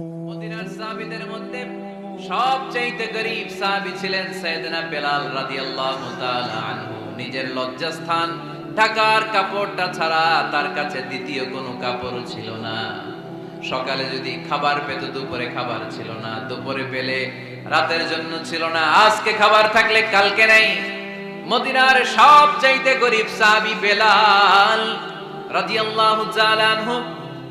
মদিনার সাহাবীদের মধ্যে সবচাইতে গরিব সাহাবী ছিলেন সাইয়েদনা বেলাল রাদিয়াল্লাহু তাআলা আনহু। নিজের লজ্জাস্থান ঢাকার কাপড়টা ছাড়া তার কাছে দ্বিতীয় কোনো কাপড় ছিল না। সকালে যদি খাবার পেত দুপুরে খাবার ছিল না। দুপুরে পেলে রাতের জন্য ছিল না। আজকে খাবার থাকলে কালকে নাই। মদিনার সবচাইতে গরিব সাহাবী বেলাল রাদিয়াল্লাহু তাআলা আনহু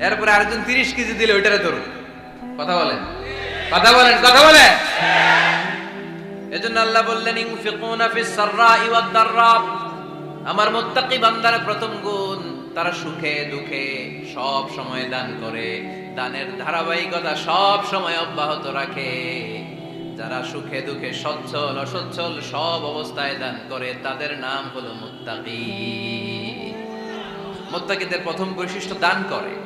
এরপরে আরেকজন তিরিশ কেজি দিলে ওইটারে ধরবো কথা বলেন। কথা বলেন কথা বলেন। এজন্য আল্লাহ বললেন ইনফিকুনা ফিস সাররাই ওয়াদ দাররা আমার মুত্তাকি বান্দার প্রথম গুণ, তারা সুখে দুঃখে সব সময় দান করে। দানের ধারাবাহিকতা সব সময় অব্যাহত রাখে। যারা সুখে দুঃখে সচ্ছল, অসচ্ছল সব অবস্থায় দান করে, তাদের নাম হলো মুত্তাকি। মুত্তাকিদের প্রথম বৈশিষ্ট্য দান করে।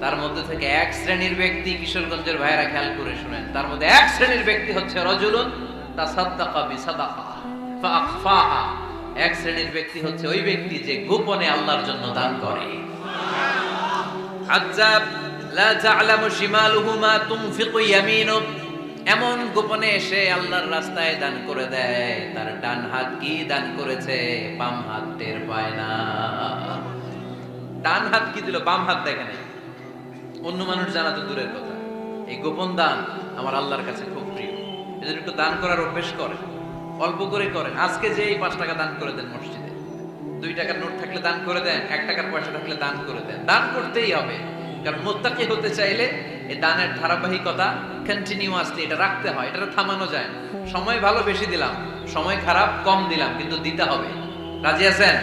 তার মধ্যে থেকে এক শ্রেণির ব্যক্তি কিশোরগঞ্জের ভাইরা খেয়াল করে শুনেন। তার মধ্যে এক শ্রেণির ব্যক্তি হচ্ছে রজুলুন তাসাদ্দাকা বিসাদাকা ফাআখফাহা এক শ্রেণির ব্যক্তি হচ্ছে ওই ব্যক্তি যে গোপনে আল্লাহর জন্য দান করে। আজ্জাব লা তা'লামু শিমালুহু মা তুনফিকু ইয়ামিনু। এমন গোপনে এসে আল্লাহর রাস্তায় দান করে দেয়। তার ডান হাত কি দান করেছে? বাম হাত টের পায় না। ডান হাত কি দিল? বাম হাত দেখে নাই অন্য মানুষ জানা তো দূরের কথা। এই গোপন দান আমার আল্লাহর কাছে খুব প্রিয়। এজন্য একটু দান করার অভ্যেস করেন। অল্প করে করেন। আজকে যে এই পাঁচ টাকা দান করে দেন মসজিদে। দুই টাকার নোট থাকলে দান করে দেন, এক টাকার পয়সা থাকলে দান করে দেন। দান করতেই হবে। কারণ মোত্তাকি হতে চাইলে এই দানের ধারাবাহিকতা কন্টিনিউয়াসলি এটা রাখতে হয়। এটা থামানো যায় না। সময় ভালো বেশি দিলাম, সময় খারাপ কম দিলাম, কিন্তু দিতে হবে। রাজি আছেন?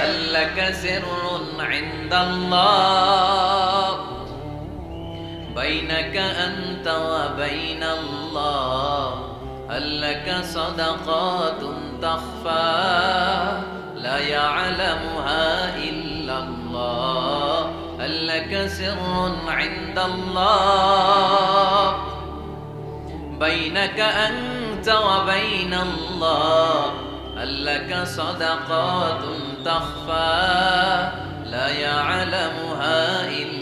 আল্লাহ بينك أنت وبين الله هل لك صدقات تخفى؟ لا يعلمها إلا الله هل لك سر عند الله؟ بينك أنت وبين الله هل لك صدقات تخفى؟ لا يعلمها إلا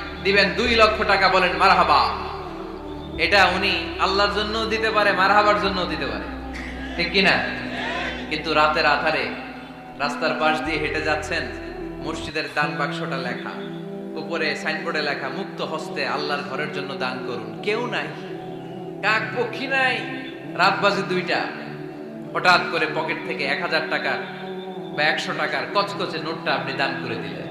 দিবেন দুই লক্ষ টাকা বলেন মারহাবা। এটা উনি আল্লাহর জন্য দিতে পারে, মারহাবার জন্য দিতে পারে। ঠিক কিনা কিন্তু রাতের আধারে রাস্তার পাশ দিয়ে হেঁটে যাচ্ছেন, মসজিদের দান বাক্সটা লেখা, উপরে সাইনবোর্ডে লেখা, মুক্ত হস্তে আল্লাহর ঘরের জন্য দান করুন। কেউ নাই। কাক পক্ষী নাই। রাত বাজে দুইটা। হঠাৎ করে পকেট থেকে এক হাজার টাকার বা একশো টাকার কচকচে নোটটা আপনি দান করে দিলেন।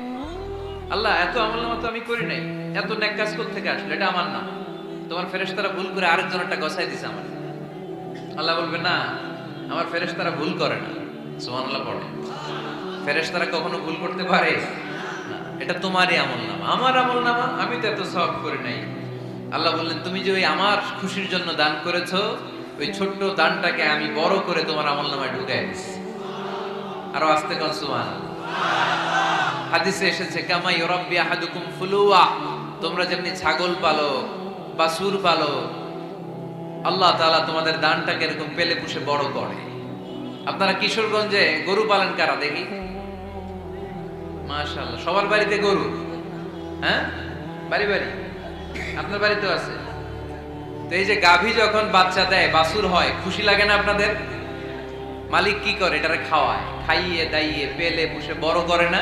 আল্লাহ, এত আমল নামা তো আমি করি নাই। এত নেক কাজ করতে থেকে আসলে? এটা আমার না। তোমার ফেরেশতারা ভুল করে আরেকজন একটা গসাই দিছে আমার আল্লাহ বলবে, না, আমার ফেরেশতারা ভুল করে না। সুবহানাল্লাহ পড়ে। ফেরেশতারা কখনো ভুল করতে পারে? এটা তোমারই আমল নামা। আমার আমল নামা, আমি তো এত সব করি নাই। আল্লাহ বললেন, তুমি যে ওই আমার খুশির জন্য দান করেছ, ওই ছোট্ট দানটাকে আমি বড় করে তোমার আমল নামায় ঢুকাই দিচ্ছি আরও আস্তে কন সুবহানাল্লাহ। হাদিসে এসেছে, কামা ইউরাব্বি আহাদুকুম ফুলুয়া। তোমরা যেমনি ছাগল পালো বাসুর পালো, আল্লাহ তাআলা তোমাদের দানটাকে এরকম পেলে পুষে বড় করে। আপনারা কিশোরগঞ্জে গরু পালন কারা দেখি? মাশাআল্লাহ, সবার বাড়িতে গরু? হ্যাঁ? বাড়ি বাড়ি? আপনার বাড়িতেও আছে? তো এই যে গাভী যখন বাচ্চা দেয় বাসুর হয়, খুশি লাগে না আপনাদের? মালিক কি করে? এটারে খাওয়ায়, খাইয়ে, দাইয়ে, পেলে, পুষে বড় করে না?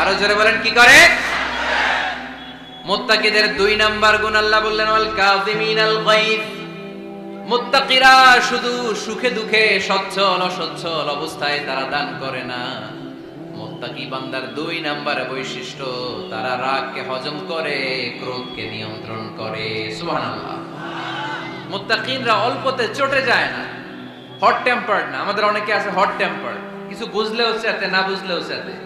আরও জোরে বলেন, কি করে? মুত্তাকিদের দুই নাম্বার গুণ আল্লাহ বললেন, ওয়াল কাযিমিনাল গায়ব। মুত্তাকিরা শুধু সুখে দুঃখে সচ্ছল অসচ্ছল অবস্থায় তারা দান করে না। মুত্তাকি বান্দার দুই নাম্বার বৈশিষ্ট্য, তারা রাগকে হজম করে, ক্রোধকে নিয়ন্ত্রণ করে। সুবহানাল্লাহ। মুত্তাকিনরা অল্পতে চটে যায় না হট টেম্পার্ড না। আমাদের অনেকে আছে হট টেম্পার্ড কিছু বুঝলেও চেতে না বুঝলেও চেতে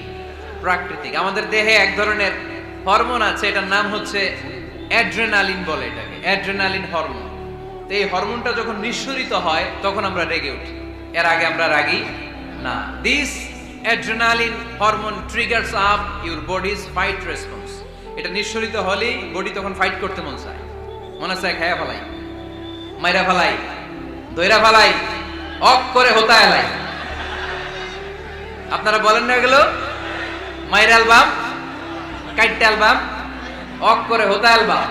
প্রাকৃতিক। আমাদের দেহে এক ধরনের হরমোন আছে, এটার নাম হচ্ছে অ্যাড্রেনালিন বলে এটাকে, অ্যাড্রেনালিন হরমোন। তো এই হরমোনটা যখন নিঃসরিত হয়, তখন আমরা রেগে উঠি। এর আগে আমরা রাগি না। This adrenaline hormone triggers up your body's fight response এটা নিঃসরিত হলেই বডি তখন ফাইট করতে মন চায়। মনে চায় খায়া ফেলাই। মাইরা ফেলাই। দইরা ফেলাই। অক করে হতা এলাই আপনারা বলেন না এগুলো? মাইরা অ্যালবাম, কাইটটা অ্যালবাম, অক করে হতা অ্যালবাম।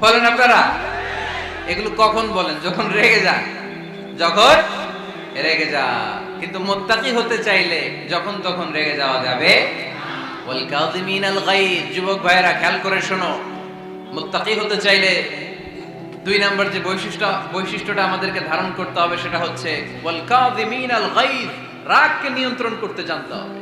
বলেন আপনারা? এগুলো কখন বলেন? যখন রেগে যান। যখন রেগে যা কিন্তু মোত্তাকি হতে চাইলে যখন তখন রেগে যাওয়া যাবে ওয়াল কাযিমিন আল গায়ব। যুবক ভাইরা খেয়াল করে শোনো। মোত্তাকি হতে চাইলে দুই নাম্বার যে বৈশিষ্ট্য, বৈশিষ্ট্যটা আমাদেরকে ধারণ করতে হবে, সেটা হচ্ছে ওয়াল কাযিমিন আল গায়ব। রাগকে নিয়ন্ত্রণ করতে জানতে হবে।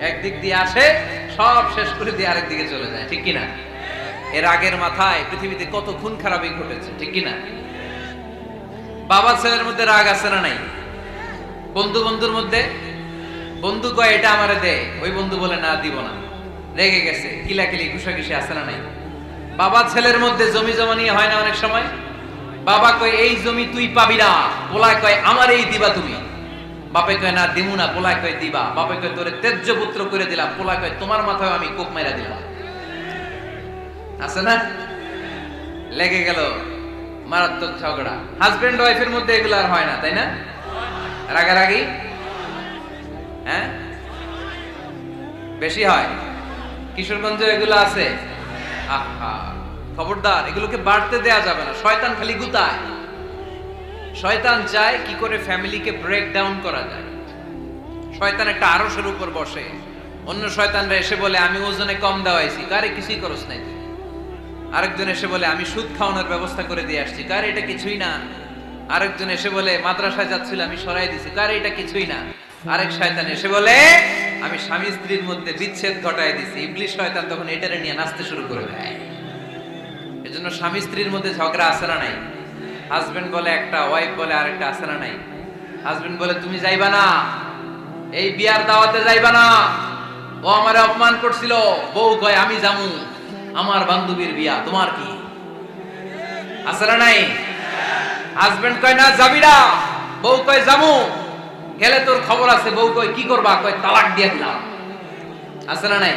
একদিক দিয়ে আসে, সব শেষ করে দিয়ে আরেক দিকে চলে যায়, ঠিক কিনা? এর আগের মাথায় পৃথিবীতে কত খুন খারাপি ঘটেছে, ঠিক কিনা? বাবা ছেলের মধ্যে রাগ আছে না নাই? বন্ধু বন্ধুর মধ্যে? বন্ধু কয়, এটা আমারে দে। ওই বন্ধু বলে, না, দিব না। রেগে গেছে, কিলাকিলি, ঘুষাঘুষি আছে না নাই? বাবা ছেলের মধ্যে জমি জমা নিয়ে হয় না অনেক সময়? বাবা কয়, এই জমি তুই পাবি না। পোলায় কয় আমার এই দিবা তুমি। বাপে কয়, না, দিমু না, পোলায় কয়, দিবা। বাপে কয়, তোরে তেজ্য পুত্র করে দিলাম। পোলায় কয়, তোমার মাথায় আমি কোপ মেরা দিলাম। আছে না? লেগে গেল মারাত্মক ঝগড়া। হাজবেন্ড ওয়াইফের মধ্যে এগুলো আর হয় না, তাই না? রাগারাগি? হ্যাঁ? বেশি হয়। কিশোরগঞ্জে এগুলো আছে? আহা! খবরদার, এগুলোকে বাড়তে দেয়া যাবে না। শয়তান খালি গুতায়। শয়তান চায় কি করে ফ্যামিলিকে ব্রেক ডাউন করা যায়। শয়তান একটা আরসের উপর বসে। অন্য শয়তানরা এসে বলে, আমি ওজনে কম দেওয়াইছি। কারে, কিছুই করস নাই আরেকজন এসে বলে, আমি সুদ খাওয়ানোর ব্যবস্থা করে দিয়ে আসছি। কার, এটা কিছুই না। আরেকজন এসে বলে, মাদ্রাসায় যাচ্ছিল আমি সরাই দিছি। কার, এটা কিছুই না। আরেক শয়তান এসে বলে, আমি স্বামী স্ত্রীর মধ্যে বিচ্ছেদ ঘটায় দিছি। ইবলিশ শয়তান তখন এটারে নিয়ে নাচতে শুরু করে দেয়। এজন্য স্বামী স্ত্রীর মধ্যে ঝগড়া আছে না নাই? হাজবেন্ড বলে একটা ওয়াইফ বলে আরেকটা, আছে না নাই? হাজবেন্ড বলে, তুমি যাইবা না। এই বিয়ার দাওয়াতে যাইবা না। ও আমারে অপমান করছিল। বউ কয়, আমি জামু আমার বান্ধবীর বিয়া। তোমার কি? আছে না নাই? হাজবেন্ড কয়, না, যাবি না। বউ কয় জামু গেলে তোর খবর আছে। বউ কয়, কি করবা? কয়, তালাক দিয়ে দিলাম। আছে না নাই?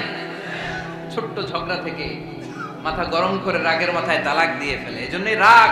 ছোট্ট ঝগড়া থেকে মাথা গরম করে রাগের মাথায় তালাক দিয়ে ফেলে। এজন্যই রাগ।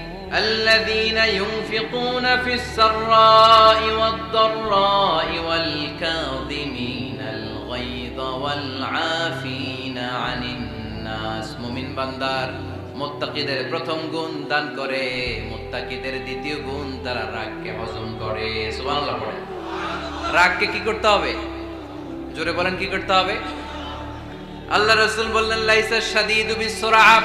الذين ينفقون في السراء والضراء والكاظمين الغيظ والعافين عن الناس মুমিন বান্দার মুত্তাকিদের প্রথম গুণ দান করে মুত্তাকিদের দ্বিতীয় গুণ তারা রাগকে হজম করে সুবহানাল্লাহ পড়ে রাগকে কি করতে হবে জোরে বলেন কি করতে হবে আল্লাহ রসুল বললেন লাইসা শাদীদু বিসরাআব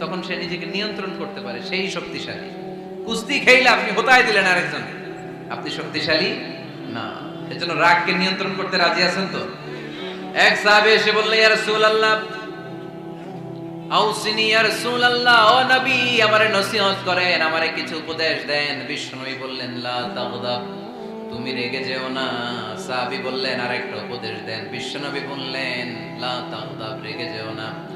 তখন সে নিজেকে নিয়ন্ত্রণ করতে পারে, সেই শক্তিশালী। কুস্তি খেইলে আপনি হোতায় দিলেন আরেকজন। আপনি শক্তিশালী? না। এজন্য রাগকে নিয়ন্ত্রণ করতে রাজি আছেন তো? এক সাহাবে এসে বললে, ইয়া রাসূলুল্লাহ, আউসিনি, ইয়া রাসূলুল্লাহ, ও নবী, আমারে নসিহত করেন, আমারে কিছু উপদেশ দেন। বিষ্ণুই বললেন, লা তাগদাব তুমি রেগে যেও না। সাহাবী বললেন, আরেকটা উপদেশ দেন। বিশ্বনবী বললেন, লা তাগদাব রেগে যেও না।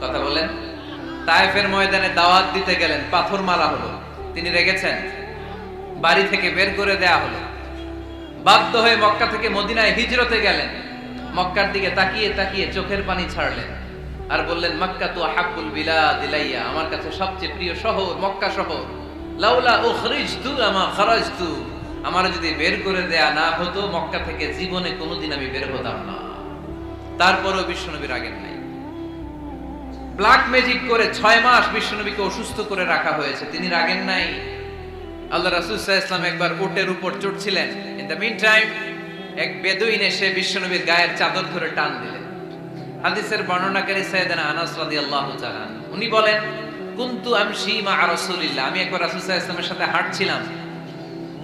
কথা বলেন তায়েফের ময়দানে দাওয়াত দিতে গেলেন পাথর মারা হলো। তিনি রেগেছেন, বাড়ি থেকে বের করে দেয়া হলো। বাধ্য হয়ে মক্কা থেকে মদিনায় হিজরতে গেলেন। মক্কার দিকে তাকিয়ে তাকিয়ে চোখের পানি ছাড়লেন আর বললেন, মক্কা তো হাকুল বিলা দিলাইয়া আমার কাছে সবচেয়ে প্রিয় শহর, মক্কা শহর। লাউলা উখরিজতু আমা খারাজতু, আমার যদি বের করে দেয়া না হতো, মক্কা থেকে জীবনে কোনোদিন আমি বের হতাম না। তারপরেও বিশ্বনবীর আগের নাই। ব্ল্যাক ম্যাজিক করে ছয় মাস বিশ্বনবীকে অসুস্থ করে রাখা হয়েছে। তিনি রাগেন নাই। আল্লাহ রাসূল ওয়াসাল্লাম একবার উটের উপর চড়ছিলেন। ইন দ্য মিন টাইম এক বেদুইন এসে বিশ্বনবীর গায়ের চাদর ধরে টান দিলেন। হাদিসের বর্ণনাকারী সাইয়েদানা আনাস রাদিয়াল্লাহু তাআলা উনি বলেন, কুনতু আমশি মা রাসূলিল্লাহ? আমি একবার রাসূল ওয়াসাল্লামের সাথে হাঁটছিলাম।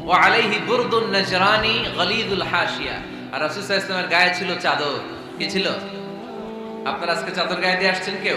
ওয়া আলাইহি বুরদুন নাজরানি গলিদুল হাশিয়া। আর রাসূল ওয়াসাল্লামের গায়ে ছিল চাদর। কি ছিল? আপনারা আজকে চাদর গায়ে দিয়ে আসছেন কেউ?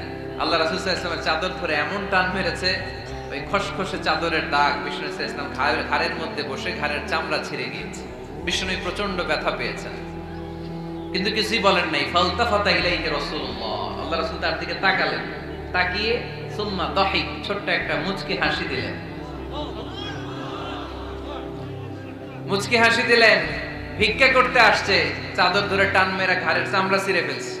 আল্লাহ রাসূল ওয়াসাল্লামের চাদর ধরে এমন টান মেরেছে, ওই খসখসে চাদরের দাগ বিষ্ণু ইসলাম ঘাড়ের মধ্যে বসে ঘাড়ের চামড়া ছিঁড়ে গিয়েছে বিষ্ণু প্রচণ্ড ব্যথা পেয়েছেন। কিন্তু কিছুই বলেন নাই ফালতা ফাতা রাসূলুল্লাহ। আল্লাহ রাসূল তার দিকে তাকালেন, তাকিয়ে সুম্মা দহিক ছোট্ট একটা মুচকি হাসি দিলেন। মুচকি হাসি দিলেন, ভিক্ষা করতে আসছে, চাদর ধরে টান মেরা ঘাড়ের চামড়া ছিঁড়ে ফেলছে।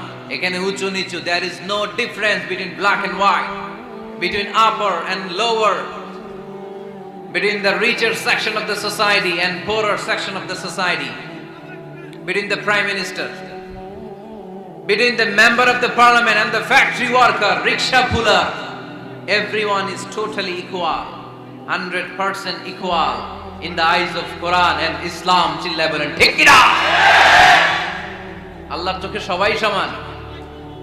এখানে উঁচু নিচু there is no difference between black and white between upper and lower between the richer section of the society and poorer section of the society, between the prime minister, between the member of the parliament and the factory worker, rickshaw puller, everyone is totally equal, 100% equal in the eyes of Quran and Islam. বলেন ঠিক কিনা আল্লাহর চোখে সবাই সমান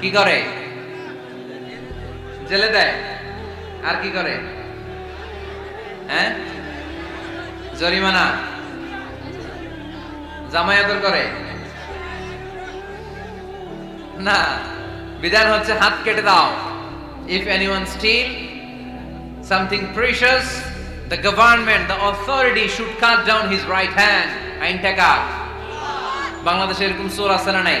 কি করে? জেলে দেয়। আর কি করে? হ্যাঁ? জরিমানা। জামায়াতর করে। না, বিধান হচ্ছে হাত কেটে দাও। If anyone steal something precious the government the authority should cut down his right hand আইনটা কাট বাংলাদেশে এরকম চোর আছে না নাই?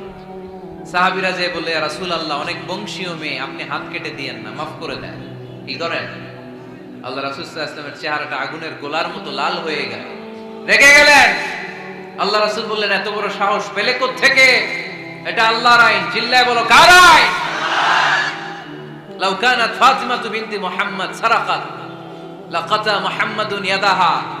সাহাবিরা যে বলে রাসূল আল্লাহ অনেক বংশীয় মেয়ে, আপনি হাত কেটে দিয়েন না, মাফ করে দেন। কি করেন? আল্লাহ রাসূল সাল্লাল্লাহু চেহারাটা আগুনের গোলার মতো লাল হয়ে গেল। রেগে গেলেন। আল্লাহ রাসুল বললেন, এত বড় সাহস পেলে থেকে এটা আল্লাহর আইন, চিল্লায় বলো, কার আইন? লাউ কানাত বিনতি সারাকাত, লাকাতা ইয়াদাহা।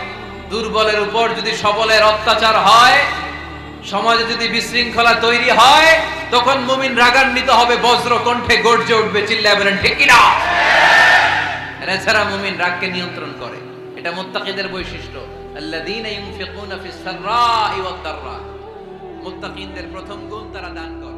দুর্বলের উপর যদি সবলের অত্যাচার হয়, সমাজে যদি বিশৃঙ্খলা তৈরি হয়, তখন মুমিন রাগান্বিত হবে, বজ্র কণ্ঠে গর্জে উঠবে, চিল্লায় বলেন, ঠিক কিনা? এছাড়া মুমিন রাগকে নিয়ন্ত্রণ করে। এটা মুত্তাকিদের বৈশিষ্ট্য। প্রথম গুণ তারা দান করে।